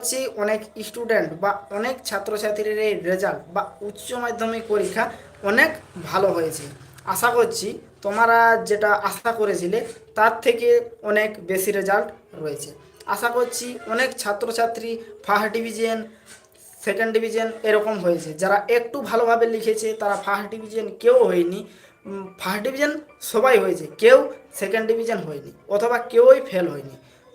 হচ্ছে অনেক স্টুডেন্ট বা অনেক ছাত্রছাত্রীর এই রেজাল্ট বা উচ্চ মাধ্যমিক পরীক্ষা অনেক ভালো হয়েছে। আশা করছি তোমরা যেটা আশা করেছিলে তার থেকে অনেক বেশি রেজাল্ট রয়েছে। আশা করছি অনেক ছাত্রছাত্রী ফার্স্ট ডিভিশন সেকেন্ড ডিভিশন এরকম হয়েছে। যারা একটু ভালোভাবে লিখেছে তারা ফার্স্ট ডিভিশন কেউ হয়নি। ফার্স্ট ডিভিশন সবাই হয়েছে, কেউ সেকেন্ড ডিভিশন হয়নি অথবা কেউই ফেল হয়নি।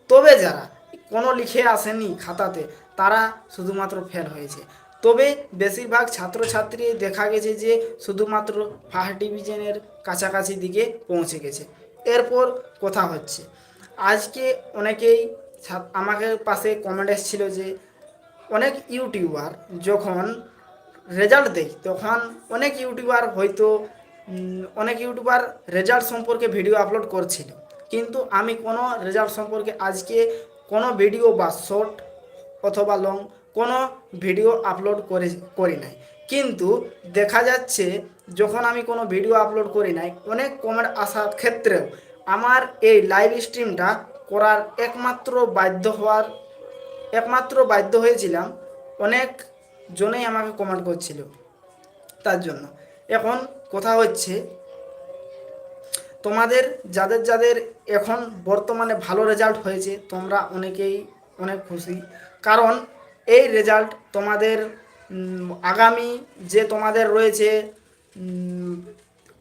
তবে যারা কোনো লিখে আসেনি খাতাতে, তারা শুধুমাত্র ফেল হয়েছে। তবে বেশিরভাগ ছাত্রছাত্রী দেখা গেছে যে শুধুমাত্র ফার্স্ট ডিভিশনের কাছাকাছি দিকে পৌঁছে গেছে। এরপর কথা হচ্ছে। আজকে অনেকেই আমাকে পাশে কমেন্ট এসেছিল যে অনেক ইউটিউবার যখন রেজাল্ট দেয়, তখন অনেক ইউটিউবার হয়তো অনেক ইউটিউবার রেজাল্ট সম্পর্কে ভিডিও আপলোড করছিল। কিন্তু আমি কোনো রেজাল্ট সম্পর্কে আজকে কোনো ভিডিও বা শর্ট অথবা লং কোনো ভিডিও আপলোড করে, করি নাই। কিন্তু দেখা যাচ্ছে যখন আমি কোনো ভিডিও আপলোড করি নাই, অনেক কমেন্ট আসার ক্ষেত্রেও আমার এই লাইভ স্ট্রিমটা করার একমাত্র বাধ্য হওয়ার, একমাত্র বাধ্য হয়েছিলাম অনেক জনেই আমাকে কমেন্ট করছিল। তার জন্য। এখন কথা হচ্ছে তোমাদের, যাদের যাদের এখন বর্তমানে ভালো রেজাল্ট হয়েছে, তোমরা অনেকেই অনেক খুশি। কারণ এই রেজাল্ট তোমাদের আগামী যে তোমাদের রয়েছে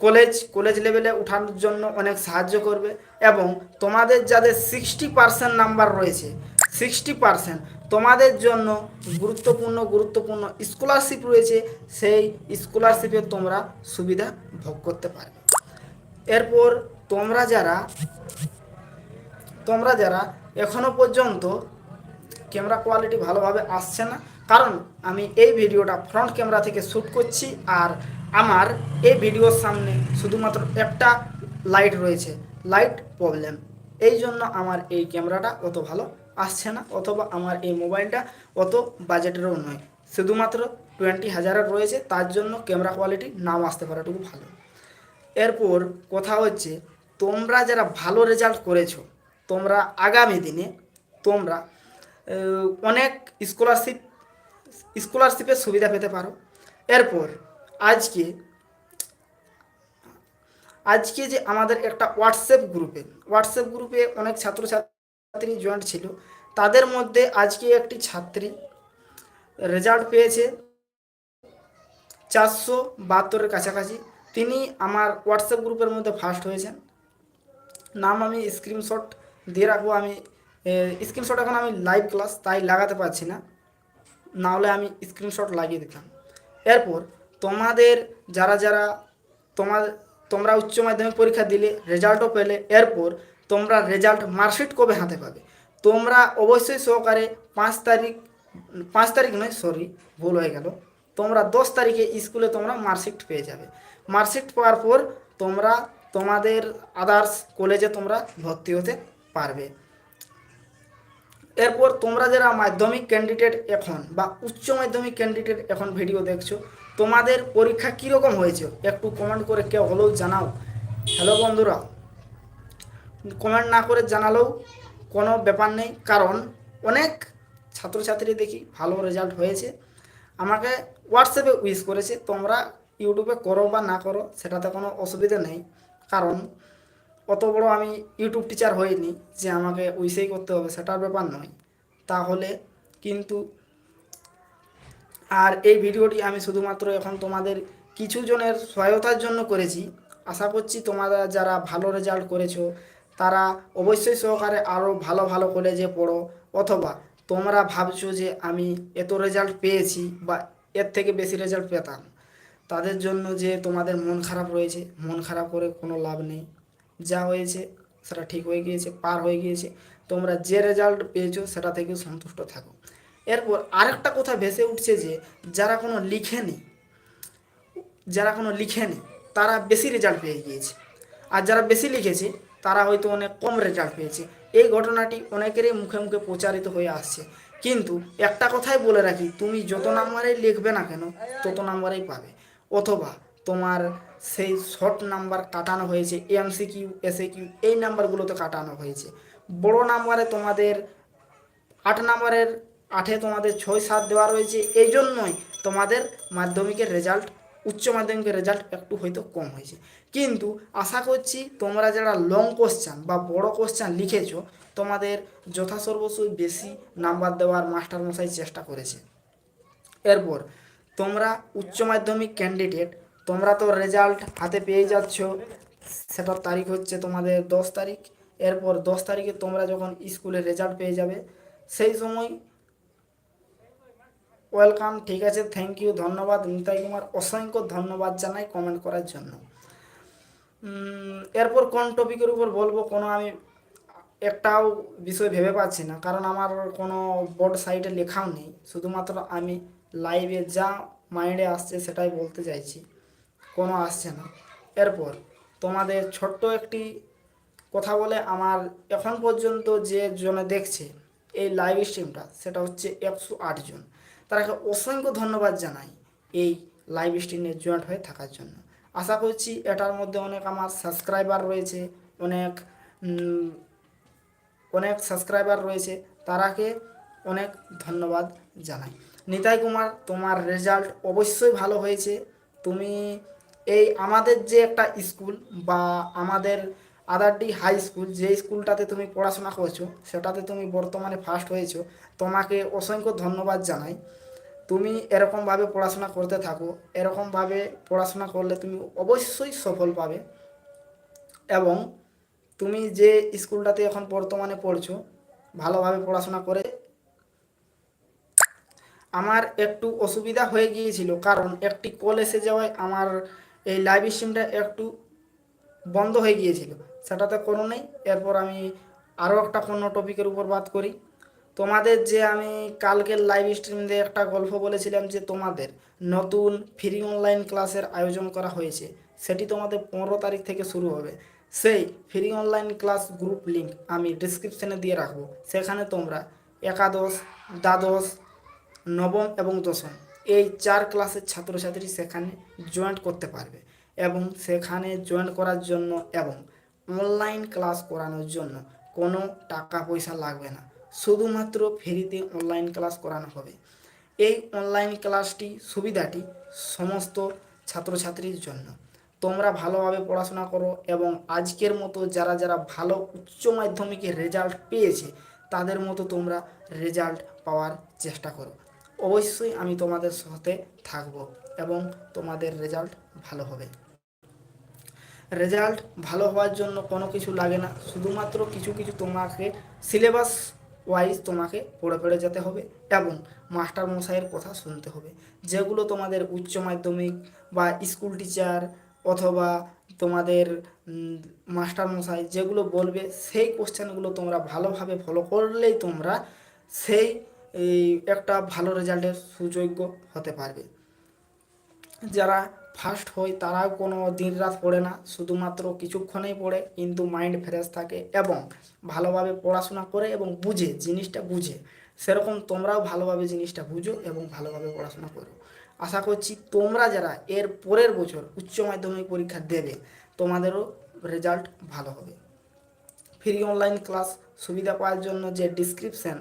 কলেজ কলেজ লেভেলে ওঠানোর জন্য অনেক সাহায্য করবে এবং তোমাদের যাদের সিক্সটি পার্সেন্ট নাম্বার রয়েছে সিক্সটি পার্সেন্ট তোমাদের জন্য গুরুত্বপূর্ণ গুরুত্বপূর্ণ স্কলারশিপ রয়েছে, সেই স্কলারশিপে তোমরা সুবিধা ভোগ করতে পারবে। এরপর তোমরা যারা তোমরা যারা এখনও পর্যন্ত ক্যামেরা কোয়ালিটি ভালোভাবে আসছে না, কারণ আমি এই ভিডিওটা ফ্রন্ট ক্যামেরা থেকে শ্যুট করছি আর আমার এই ভিডিওর সামনে শুধুমাত্র একটা লাইট রয়েছে লাইট প্রবলেম এই জন্য আমার এই ক্যামেরাটা অত ভালো আসছে না, অথবা আমার এই মোবাইলটা অত বাজেটেরও নয়। শুধুমাত্র টোয়েন্টি হাজারের রয়েছে, তার জন্য ক্যামেরা কোয়ালিটি নাও আসতে পারাটুকু ভালো। এরপর কথা হচ্ছে, তোমরা যারা ভালো রেজাল্ট করেছ, তোমরা আগামী দিনে তোমরা অনেক স্কলারশিপ স্কলারশিপের সুবিধা পেতে পারো। এরপর আজকে আজকে যে আমাদের একটা হোয়াটসঅ্যাপ গ্রুপে হোয়াটসঅ্যাপ গ্রুপে অনেক ছাত্রছাত্রী জয়েন্ট ছিল। তাদের মধ্যে আজকে একটি ছাত্রী রেজাল্ট পেয়েছে চারশো বাহাত্তরের কাছাকাছি। তিনি আমার হোয়াটসঅ্যাপ গ্রুপের মধ্যে ফার্স্ট হয়েছেন। নাম আমি স্ক্রিনশট দিয়ে রাখব, আমি স্ক্রিনশট এখন আমি লাইভ ক্লাস তাই লাগাতে পারছি না। নাহলে আমি স্ক্রিনশট লাগিয়ে দিতাম। এরপর তোমাদের, যারা যারা তোমার, তোমরা উচ্চ মাধ্যমিক পরীক্ষা দিলে, রেজাল্টও পেলে, এরপর তোমরা রেজাল্ট মার্কশিট কবে হাতে পাবে? তোমরা অবশ্যই সহকারে পাঁচ তারিখ পাঁচ তারিখ নয় সরি ভুল হয়ে গেল। তোমরা দশ তারিখে স্কুলে তোমরা মার্কশিট পেয়ে যাবে। মার্কশিট পাওয়ার পর তোমরা তোমাদের আদার্স কলেজে তোমরা ভর্তি হতে পারবে। এরপর তোমরা যারা মাধ্যমিক ক্যান্ডিডেট এখন বা উচ্চ মাধ্যমিক ক্যান্ডিডেট এখন ভিডিও দেখছ, তোমাদের পরীক্ষা কীরকম হয়েছে? একটু কমেন্ট করে কেউ হলেও জানাও। হ্যালো বন্ধুরা কমেন্ট না করে জানালেও কোনো ব্যাপার নেই, কারণ অনেক ছাত্রছাত্রী দেখি ভালো রেজাল্ট হয়েছে। আমাকে হোয়াটসঅ্যাপে উইশ করেছে, তোমরা ইউটিউবে করো বা না করো, সেটাতে কোনো অসুবিধা নেই। কারণ অত বড় আমি ইউটিউব টিচার হইনি যে আমাকে উইসেই করতে হবে, সেটার ব্যাপার নয়। তাহলে কিন্তু আর এই ভিডিওটি আমি শুধুমাত্র এখন তোমাদের কিছু জনের সহায়তার জন্য করেছি। আশা করছি তোমরা যারা ভালো রেজাল্ট করেছ, তারা অবশ্যই সহকারে আরও ভালো ভালো কলেজে পড়ো, অথবা তোমরা ভাবছ যে আমি এত রেজাল্ট পেয়েছি বা এর থেকে বেশি রেজাল্ট পেতাম। তাদের জন্য যে তোমাদের মন খারাপ রয়েছে, মন খারাপ করে কোনো লাভ নেই। যা হয়েছে, সেটা ঠিক হয়ে গিয়েছে, পার হয়ে গিয়েছে। তোমরা যে রেজাল্ট পেয়েছ, সেটা থেকে সন্তুষ্ট থাকো। এরপর আরেকটা কথা ভেসে উঠছে যে, যারা কোনো লিখেনি, যারা কোনো লিখেনি, তারা বেশি রেজাল্ট পেয়ে গিয়েছে। আর যারা বেশি লিখেছে, তারা হয়তো অনেক কম রেজাল্ট পেয়েছে। এই ঘটনাটি অনেকেরই মুখে মুখে প্রচারিত হয়ে আসছে। কিন্তু একটা কথাই বলে রাখি, তুমি যত নাম্বারেই লিখবে না কেন, তত নাম্বারেই পাবে। অথবা তোমার সেই শর্ট নাম্বার কাটানো হয়েছে এমসি কিউ এসএ কিউ এই নাম্বারগুলোতে কাটানো হয়েছে। বড় নাম্বারে তোমাদের আট নাম্বারের আটে তোমাদের ছয়, সাত দেওয়া রয়েছে। এই জন্যই তোমাদের মাধ্যমিকের রেজাল্ট উচ্চ মাধ্যমিকের রেজাল্ট একটু হয়তো কম হয়েছে। কিন্তু আশা করছি তোমরা যারা লং কোশ্চান বা বড় কোশ্চান লিখেছো, তোমাদের যথাসর্বস্বই বেশি নাম্বার দেওয়ার মাস্টারমশাই চেষ্টা করেছে। এরপর, তোমরা উচ্চ মাধ্যমিক ক্যান্ডিডেট তোমরা তো রেজাল্ট হাতে পেয়ে যাচ্ছ, সেটার তারিখ হচ্ছে তোমাদের দশ তারিখ। এরপর দশ তারিখে তোমরা যখন স্কুলে রেজাল্ট পেয়ে যাবে, সেই সময় ওয়েলকাম, ঠিক আছে থ্যাংক ইউ ধন্যবাদ, নিতাই কুমার, অসংখ্য ধন্যবাদ জানাই কমেন্ট করার জন্য। এরপর কোন টপিকের উপর বলব, কোনো আমি একটাও বিষয় ভেবে পাচ্ছি না, কারণ আমার কোনো বোর্ড সাইটে লেখাও নেই, শুধুমাত্র আমি লাইভে যা মাইন্ডে আসছে সেটাই বলতে চাইছি, কোনো আসছে না। এরপর, তোমাদের ছোট্ট একটি কথা বলে আমার এখন পর্যন্ত যে জনে দেখছে, এই লাইভ স্ট্রিমটা সেটা হচ্ছে একশো আট জন। তারাকে অসংখ্য ধন্যবাদ জানাই এই লাইভ স্ট্রিমে জয়েন্ট হয়ে থাকার জন্য। আশা করছি এটার মধ্যে অনেক আমার সাবস্ক্রাইবার রয়েছে, অনেক অনেক সাবস্ক্রাইবার রয়েছে, তারাকে অনেক ধন্যবাদ জানাই। নিতাই কুমার, তোমার রেজাল্ট অবশ্যই ভালো হয়েছে। তুমি এই আমাদের যে একটা স্কুল বা আমাদের আদারডি হাই স্কুল যে স্কুলটাতে তুমি পড়াশোনা করছ, সেটাতে তুমি বর্তমানে ফার্স্ট হয়েছো, তোমাকে অসংখ্য ধন্যবাদ জানাই। তুমি এরকমভাবে পড়াশোনা করতে থাকো এরকমভাবে পড়াশোনা করলে তুমি অবশ্যই সফল পাবে। এবং তুমি যে স্কুলটাতে এখন বর্তমানে পড়ছো, ভালোভাবে পড়াশোনা করে আমার একটু অসুবিধা হয়ে গিয়েছিল, কারণ একটি কল এসে যাওয়ায় আমার এই লাইভ স্ট্রিমটা একটু বন্ধ হয়ে গিয়েছিল। সেটাতে কোনো নেই, এরপর আমি আরও একটা কোনো টপিকের উপর বাদ করি। তোমাদের যে আমি কালকের লাইভ স্ট্রিম দিয়ে একটা গল্প বলেছিলাম যে তোমাদের নতুন ফ্রি অনলাইন ক্লাসের আয়োজন করা হয়েছে, সেটি তোমাদের পনেরো তারিখ থেকে শুরু হবে। সেই free online class group link আমি ডিসক্রিপশনে দিয়ে রাখব। সেখানে তোমরা একাদশ, দ্বাদশ, নবম এবং দশম এই চার ক্লাসের ছাত্রছাত্রী সেখানে জয়েন্ট করতে পারবে এবং সেখানে জয়েন করার জন্য এবং অনলাইন ক্লাস করানোর জন্য কোনো টাকা পয়সা লাগবে না। শুধুমাত্র ফেরিতে অনলাইন ক্লাস করানো হবে। এই অনলাইন ক্লাসটি সুবিধাটি সমস্ত ছাত্রছাত্রীর জন্য। তোমরা ভালোভাবে পড়াশোনা করো এবং আজকের মতো যারা যারা ভালো উচ্চ মাধ্যমিকের রেজাল্ট পেয়েছে, তাদের মতো তোমরা রেজাল্ট পাওয়ার চেষ্টা করো। অবশ্যই আমি তোমাদের সাথে থাকব এবং তোমাদের রেজাল্ট ভালো হবে। রেজাল্ট ভালো হওয়ার জন্য কোনো কিছু লাগে না। শুধুমাত্র কিছু কিছু তোমাকে সিলেবাস ওয়াইজ তোমাকে পড়ে পড়ে যেতে হবে এবং মাস্টার মশাইয়ের কথা শুনতে হবে। যেগুলো তোমাদের উচ্চ মাধ্যমিক বা স্কুল টিচার অথবা তোমাদের মাস্টার মশাই যেগুলো বলবে, সেই কোশ্চেনগুলো তোমরা ভালোভাবে ফলো করলেই তোমরা সেই একটা ভালো রেজাল্টের সুযোগ্য হতে পারবে। যারা ফার্স্ট হয় তারাও কোনো দিন রাত পড়ে না, শুধুমাত্র কিছুক্ষণেই পড়ে, কিন্তু মাইন্ড ফ্রেশ থাকে এবং ভালোভাবে পড়াশোনা করে এবং বুঝে, জিনিসটা বুঝে। সেরকম তোমরাও ভালোভাবে জিনিসটা বুঝো এবং ভালোভাবে পড়াশোনা করো। আশা করছি তোমরা যারা এর পরের বছর উচ্চ মাধ্যমিক পরীক্ষা দেবে, তোমাদেরও রেজাল্ট ভালো হবে। ফ্রি অনলাইন ক্লাস সুবিধা পাওয়ার জন্য যে ডিসক্রিপশান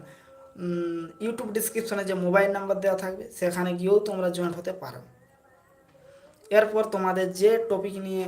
ইউটিউব ডিসক্রিপশনে যে মোবাইল নাম্বার দেওয়া থাকবে, সেখানে গিয়েও তোমরা জয়েন হতে পারো। এরপর তোমাদের যে টপিক নিয়ে